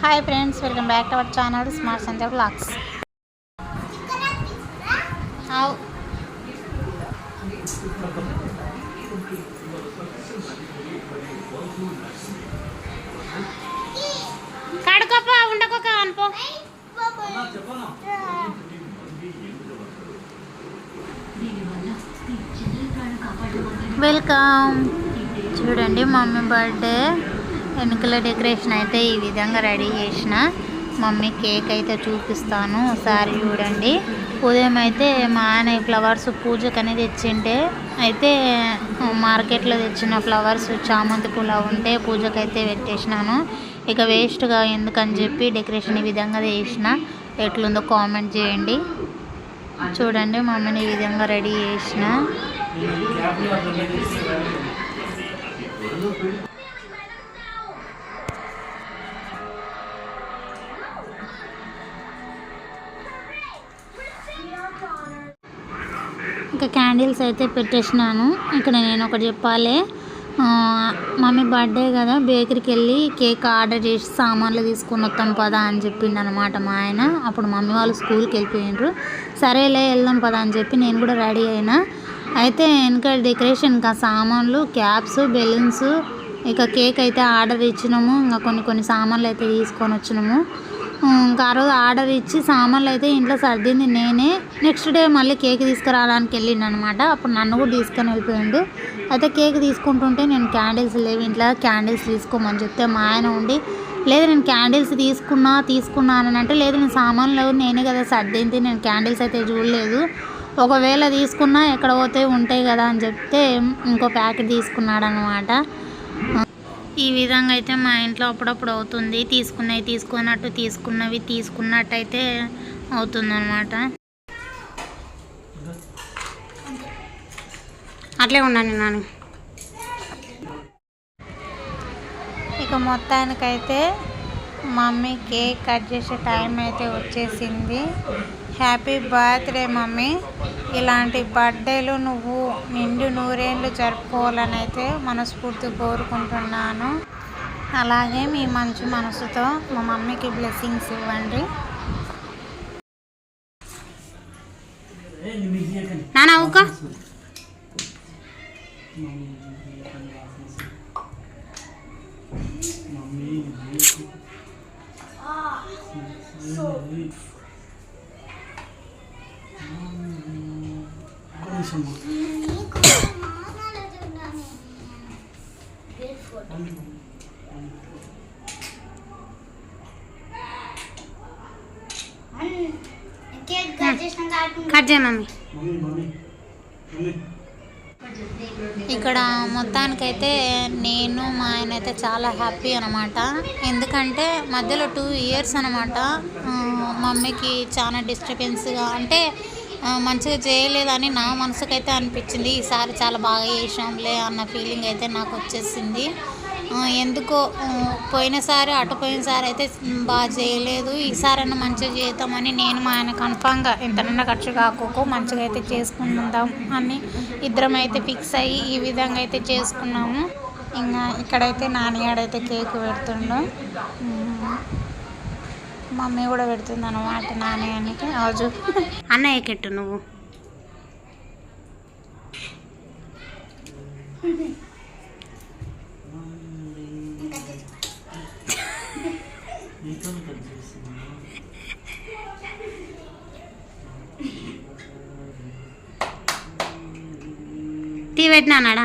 Hi friends welcome back to our channel smart Sandhya blogs అవు కడుకోపో ఉండకోక అనుకో welcome చూడండి మమ్మీ బర్త్డే వెనుకల డెకరేషన్ అయితే ఈ విధంగా రెడీ చేసిన. మమ్మీ కేక్ అయితే చూపిస్తాను ఒకసారి చూడండి. ఉదయం అయితే మా ఆయన ఫ్లవర్స్ ఫ్లవర్స్ పూజకని తెచ్చింటే అయితే మార్కెట్లో తెచ్చిన ఫ్లవర్స్ చామంతి పూల ఉంటే పూజకైతే పెట్టేసినాను. ఇక వేస్ట్గా ఎందుకని చెప్పి డెకరేషన్ ఈ విధంగా చేసిన. ఎట్లుందో కామెంట్ చేయండి. చూడండి మమ్మీని ఈ విధంగా రెడీ చేసిన. ఇంకా క్యాండిల్స్ అయితే పెట్టేసినాను. ఇక్కడ నేను ఒకటి చెప్పాలి. మమ్మీ బర్త్డే కదా బేకరీకి వెళ్ళి కేక్ ఆర్డర్ చేసి సామాన్లు తీసుకొని వస్తాం పదా అని చెప్పిండు అనమాట మా ఆయన. అప్పుడు మమ్మీ వాళ్ళు స్కూల్కి వెళ్ళిపోయినారు సరేలే వెళ్దాం పదా అని చెప్పి నేను కూడా రెడీ అయినా. అయితే వెనక డెకరేషన్కి ఆ సామాన్లు క్యాప్స్ బెలూన్స్ ఇక కేక్ అయితే ఆర్డర్ ఇచ్చినాము. ఇంకా కొన్ని కొన్ని సామాన్లు అయితే తీసుకొని వచ్చినాము. ఇంకా ఆ రోజు ఆర్డర్ ఇచ్చి సామాన్లు అయితే ఇంట్లో సర్దింది నేనే. నెక్స్ట్ డే మళ్ళీ కేక్ తీసుకురావడానికి వెళ్ళిండు అనమాట అప్పుడు నన్ను కూడా తీసుకొని వెళ్ళిపోయిండు. అయితే కేక్ తీసుకుంటుంటే నేను క్యాండిల్స్ లేవు ఇంట్లో క్యాండిల్స్ తీసుకోమని చెప్తే మా ఆయన ఉండి లేదు నేను క్యాండిల్స్ తీసుకున్నా తీసుకున్నాను అని అంటే లేదు నేను సామాన్లు నేనే కదా సర్దింది నేను క్యాండిల్స్ అయితే చూడలేదు. ఒకవేళ తీసుకున్నా ఎక్కడ పోతే ఉంటాయి కదా అని చెప్తే ఇంకో ప్యాకెట్ తీసుకున్నాడు అనమాట ఈ విధంగా అయితే మా ఇంట్లో అప్పుడప్పుడు అవుతుంది. తీసుకున్నవి తీసుకున్నట్టు తీసుకున్నవి తీసుకున్నట్టు అయితే అవుతుంది అనమాట అట్లే ఉండండి నాని ఇక మొత్తానికైతే మమ్మీ కేక్ కట్ చేసే టైం అయితే వచ్చేసింది. Happy birthday mummy. ఇలాంటి బర్త్డేలు నువ్వు నిండు నూరేళ్ళు జరుపుకోవాలని అయితే మనస్ఫూర్తి కోరుకుంటున్నాను. అలాగే మీ మంచి మనసుతో మా మమ్మీకి బ్లెస్సింగ్స్ ఇవ్వండి. నానా ఊక కట్ చేయ మమ్మీ. ఇక్కడ మొత్తానికైతే నేను మా ఆయన అయితే చాలా హ్యాపీ అనమాట ఎందుకంటే మధ్యలో టూ ఇయర్స్ అనమాట మమ్మీకి చాలా డిస్టర్బెన్స్గా అంటే మంచిగా చేయలేదని నా మనసుకైతే అనిపించింది. ఈసారి చాలా బాగా చేసాంలే అన్న ఫీలింగ్ అయితే నాకు వచ్చేసింది. ఎందుకో పోయినసారి అటు పోయినసారి అయితే బాగా చేయలేదు. ఈసారైనా మంచిగా చేద్దామని నేను మా ఆయన కన్ఫామ్గా ఎంతనన్నా ఖర్చు కాకోకు మంచిగా అయితే చేసుకుందాం అని ఇద్దరం అయితే ఫిక్స్ అయ్యి ఈ విధంగా అయితే చేసుకున్నాము. ఇంకా ఇక్కడైతే నాన్నగాడైతే కేక్ పెడుతుండు. మమ్మీ కూడా పెడుతుంది అనమాట నాన్నగానికి రోజు అన్నయ్య కెట్టు నువ్వు? టీ పెట్టినాడా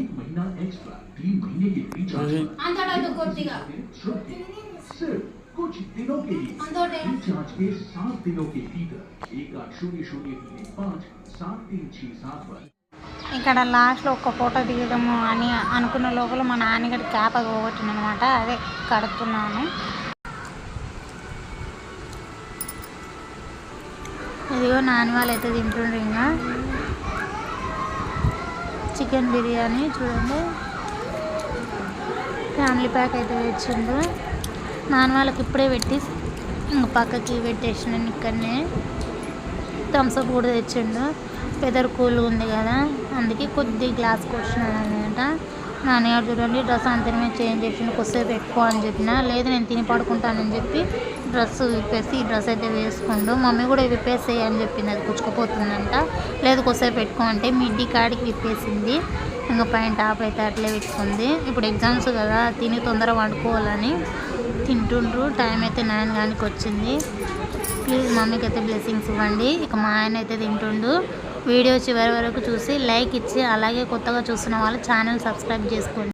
एक महीना एक्स्ट्रा तीन महीने के रिचार्ज पर అంతటా కొద్దిగా अतिरिक्त शुल्क के सिर्फ कुछ दिनों के लिए रिचार्ज के सात दिनों के भीतर एक आठ शून्य शून्य तीन पाँच सात तीन छह सात पर ఇక్కడ లాస్ట్లో ఒక్క ఫోటో దిగుదాము అని అనుకున్న లోపల మా నాన్నగారి క్యాప్ అది పోగొట్టింది అనమాట అదే కడుతున్నాను ఇదిగో నాని వాళ్ళు అయితే తింటుండ్రు ఇంకా చికెన్ బిర్యానీ చూడండి. ఫ్యామిలీ ప్యాక్ అయితే తెచ్చిండు నాన్న వాళ్ళకి ఇప్పుడే పెట్టి పక్కకి పెట్టేసినాను ఇక్కడనే. థమ్స్అప్ కూడా తెచ్చిండు. పెదర్ కూల్ ఉంది కదా అందుకే కొద్ది గ్లాస్ కొచ్చినాను అనమాట నాన్నగారు చూడండి డ్రెస్ అంతనమే చేంజ్ చేసిండు కొద్దిసేపు పెట్టుకో అని చెప్పిన లేదు నేను తిని పడుకుంటానని చెప్పి డ్రెస్ విప్పేసి ఈ డ్రెస్ అయితే వేసుకుండు మమ్మీ కూడా విప్పేసేయి అని చెప్పింది అది కుచ్చుకుపోతుందంట. లేదు కొద్దిసేపు పెట్టుకో అంటే మిడ్డీ కాడికి విప్పేసింది ఇంకా పైన టాప్ అయితే అట్లే పెట్టుకుంది. ఇప్పుడు ఎగ్జామ్స్ కదా తిని తొందరగా వండుకోవాలని తింటుండ్రు టైం అయితే నైన్ గానికి వచ్చింది. ప్లీజ్ మమ్మీకి అయితే బ్లెస్సింగ్స్ ఇవ్వండి ఇక మా ఆయన అయితే తింటుండు. వీడియో చివరి వరకు చూసి లైక్ ఇచ్చి అలాగే కొత్తగా చూస్తున్న వాళ్ళు ఛానల్ సబ్స్క్రైబ్ చేసుకోండి.